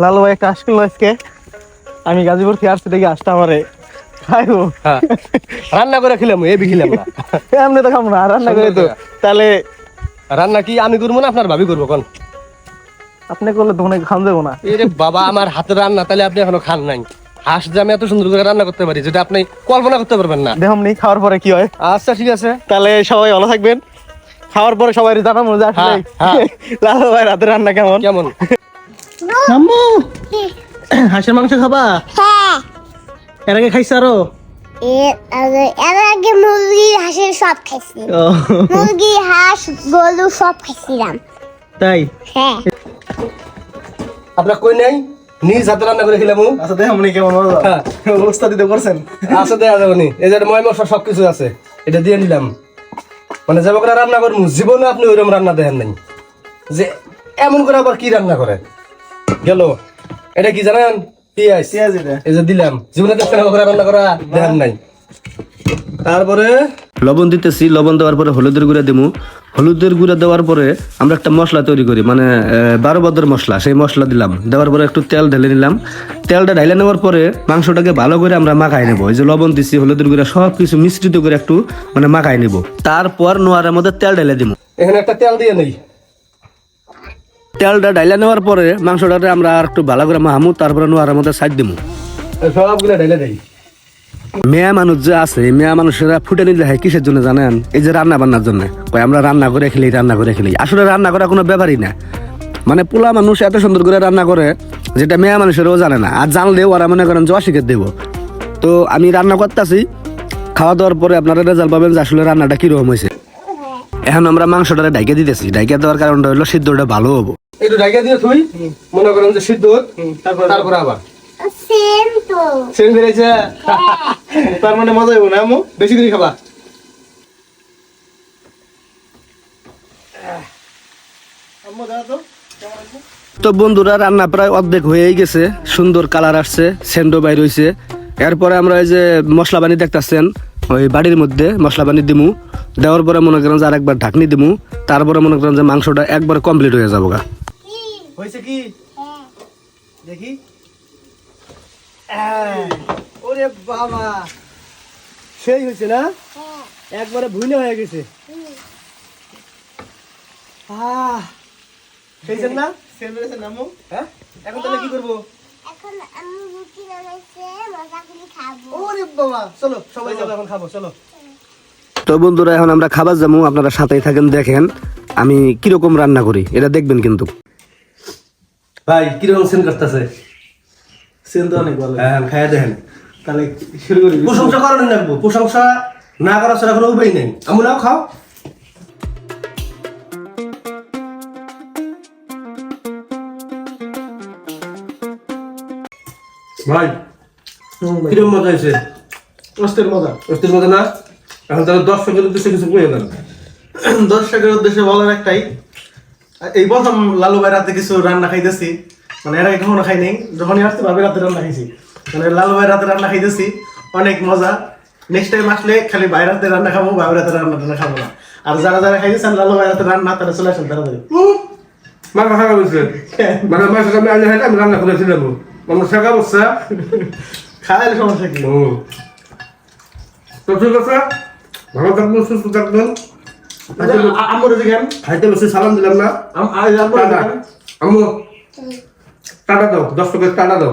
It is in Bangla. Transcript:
লালু ভাই একটা আজকে আজকে। আমি গাজীপুর থেকে দেখি আসতে আমারে। খাইবো। হ্যাঁ। রান্না করে খেলাম এবি খেলাম না। তো খাব না রান্না করে তো তাহলে রান্না কি আমি করব না আপনার ভাবি করব কোন? আপনি করলে তো খান দেবো না। এরে বাবা আমার হাতে রান্না তাহলে আপনি এখনও খান নাই। হাঁস যে আমি এত সুন্দর করে রান্না করতে পারি যেটা আপনি কল্পনা করতে পারবেন না। নেই খাওয়ার পরে কি হয়। আচ্ছা ঠিক আছে। তাহলে সবাই ভালো থাকবেন। খাওয়ার পরে সবাই জানাব যে আসলে হ্যাঁ, হ্যাঁ। লালু ভাই রাতের রান্না কেমন। কেমন? আম্মু হাঁসের মাংস খাবা? হ্যাঁ। এর আগে খাইছ আরও? এর আগে- মুরগি হাঁসের সব খাইছি। মুরগি হাঁস গরু সব খাইছিলাম। তাই? হ্যাঁ। আপনার কই নাই? নিজ হাতে রান্না করে খেলাম আচ্ছা কেমন হ্যাঁ। অবস্থা দিতে করছেন? আছে দেওয়া যাবে নি। এই যে ময় মশলা সবকিছু আছে। এটা দিয়ে নিলাম। মানে যাব করে রান্না করব জীবনে আপনি ওইরকম রান্না দেখেন নাই। যে এমন করে আবার কি রান্না করে? গেল এটা কি জানেন? পিঁয়াজ। পেঁয়াজ এটা। এই যে দিলাম। জীবনে দেখছেন এমন রান্না করা দেখেন নাই। তারপরে? লবণ দিতেছি লবণ দেওয়ার পরে হলুদের গুঁড়া দিমু। হলুদের গুঁড়া দেওয়ার পরে আমরা একটা মশলা তৈরি করি মানে বারো বদর মশলা সেই মশলা দিলাম। দেওয়ার পরে একটু তেল ঢেলে নিলাম। তেলটা ঢেলে নেওয়ার পরে মাংসটাকে ভালো করে আমরা মাখাই নেব। এই যে লবণ দিছি হলুদের গুঁড়া সব কিছু মিশ্রিত করে একটু মানে মাখাই নেব। তারপর নোয়ারের মধ্যে তেল ঢেলে দিব এখানে একটা তেল দিয়ে নেই। তেলটা ঢাইলে নেওয়ার পরে মাংসটাকে আমরা আর একটু ভালো করে মাহামু তারপরে নোয়ারের মধ্যে সাইড দিমু। সবগুলো দেই। মেয়া মানুষ যে আছে মেয়া মানুষেরা ফুটে নিলে হয় কিসের জন্য জানেন? এই যে রান্না বান্নার জন্য। কয় আমরা রান্না করে খেলি রান্না করে খেলি। আসলে রান্না করা কোনো ব্যাপারই না। মানে পোলা মানুষ এত সুন্দর করে রান্না করে যেটা মেয়া মানুষেরও জানে না। আর জানলেও ওরা মনে করেন যে অস্বীকার দেবো। তো আমি রান্না করতেছি খাওয়া দাওয়ার পরে আপনারা রেজাল্ট পাবেন যে আসলে রান্নাটা কীরকম হয়েছে। এখন আমরা মাংসটা ডাইকে দিতেছি। ডাইকে দেওয়ার কারণটা হলো সিদ্ধটা ভালো হব। একটু ডাইকা দিয়ে থুই মনে করেন যে সিদ্ধ হোক, তারপরে তারপরে আবার। সেম তো। সেন বেড়েছে তার মানে মজা হইব না বেশি করে খাবা। আম্মু তো তো বন্ধুরা রান্না প্রায় অর্ধেক হয়েই গেছে। সুন্দর কালার আসছে সেন্ডো বাই হয়েছে এরপরে আমরা এই যে মশলা বানি দেখতেছেন ওই বাড়ির মধ্যে মশলা বানি দিমু। দেওয়ার পরে মনে করেন যে আরেকবার ঢাকনি দিমু। তারপরে মনে করেন যে মাংসটা একবার কমপ্লিট হয়ে যাব গা হয়েছে কি? দেখি। আহ, ওরে বাবা। সেই হয়েছে না? একবারে ভুইনে হয়ে গেছে। খেয়েছেন না হ্যাঁ? এখন তাহলে কি করব? এখন আমি রুটি বানাইছে মজা খাব। ওরে বাবা। চলো সবাই যাব এখন খাব চলো। তো বন্ধুরা এখন আমরা খাবার যাব আপনারা সাথেই থাকেন দেখেন আমি কীরকম রান্না করি এটা দেখবেন কিন্তু। ভাই কীরকম সেন করতেছে? সেন তো অনেক ভালো। হ্যাঁ খাইয়া দেখেন। তাহলে শুরু করি। প্রশংসা করেন লাগবো প্রশংসা না করার ছাড়া কোনো উপায় নেই। আমি নাও খাও। ভাই কীরকম মজা হয়েছে? অস্তের মজা। অস্থির মজা না? এখন তাহলে দর্শকের উদ্দেশ্যে কিছু কয়ে দেন দর্শকের উদ্দেশ্যে বলার একটাই এই প্রথম লালু ভাই রাতে কিছু রান্না খাইতেছি। মানে এর আগে কখনো খাই নাই যখনই আসতে ভাবে রাতে রান্না খাইছি। মানে লালু ভাই রাতে রান্না খাইতেছি অনেক মজা। নেক্সট টাইম আসলে খালি ভাই রাতে রান্না খাব ভাই রাতে রান্না টান্না খাব না। আর যারা যারা খাইতেছেন লালু ভাই রাতে রান্না তারা চলে আসেন তাড়াতাড়ি। মানে সাথে আমি আনলে আমি রান্না করেছিলাম আমার শেখা বসছে। খাওয়ার সমস্যা কি? তো ঠিক আছে ভালো থাকবেন সুস্থ থাকবেন। আচ্ছা, আ- আম্মুর দিকেন খাইতে বসে সালাম দিলাম না। আম্মু টাটা। দাও দশ টাকা টাটা দাও।